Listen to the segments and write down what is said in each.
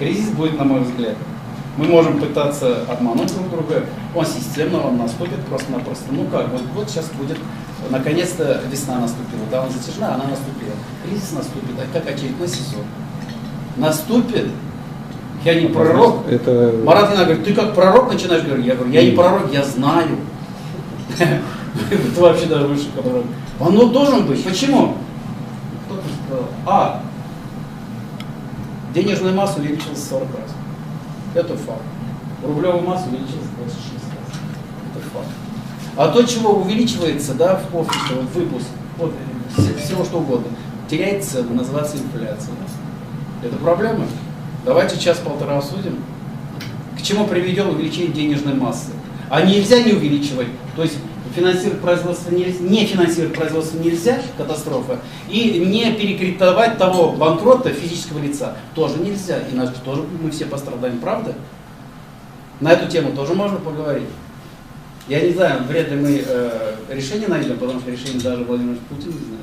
Кризис будет, на мой взгляд. Мы можем пытаться обмануть друг друга. Он системно, он наступит просто-напросто. Ну как, вот, вот сейчас будет, наконец-то весна наступила. Да, он затяжная, она наступила. Кризис наступит, а как очередной сезон. Наступит. Я не пророк. Это Марат Ина говорит, ты как пророк начинаешь говорить? Я говорю, я не пророк, я знаю. Ты вообще даже выше пророк. Оно должен быть. Почему? Кто-то сказал, а, денежная масса увеличилась в 40 раз. Это факт. Рублевая масса увеличилась в 26 раз. Это факт. А то, чего увеличивается, да, в офисе, вот выпуск, вот, вс- всего что угодно, теряет цену, называется инфляция. Это проблема. Давайте час-полтора обсудим. К чему приведет увеличение денежной массы? А нельзя не увеличивать. То есть финансировать производство нельзя, не финансировать производство нельзя, катастрофа, и не перекредитовать того банкрота физического лица тоже нельзя. Иначе тоже мы все пострадаем, правда? На эту тему тоже можно поговорить. Я не знаю, вряд ли мы э, решение найдем, потому что решение даже Владимир Путин не знает.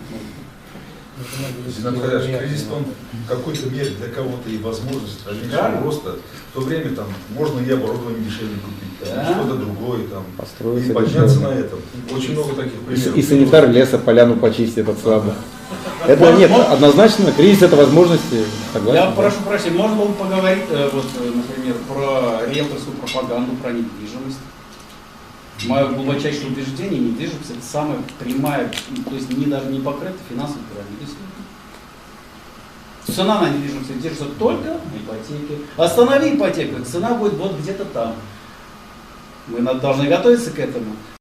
Может быть. Зинат Хайдарович, кризис он в какой-то мере для кого-то и возможность Да. дальнейшего роста. В то время там можно и оборудование дешевле купить, Да. и что-то другое, там, Построиться и подняться дешевле. на этом. Очень много таких и, примеров. и санитар леса поляну почистит от слабых. Это Может, нет, может- однозначно кризис это возможности. Согласен. Я прошу прощения, можно было бы поговорить, э, вот, э, например, про риэлторскую пропаганду, про недвижимость. Мое глубочайшее убеждение, недвижимость это самая прямая, то есть не даже не покрыта финансовой пирамидой. Цена на недвижимость держится только на ипотеке. Останови ипотеку, цена будет вот где-то там. Мы должны готовиться к этому.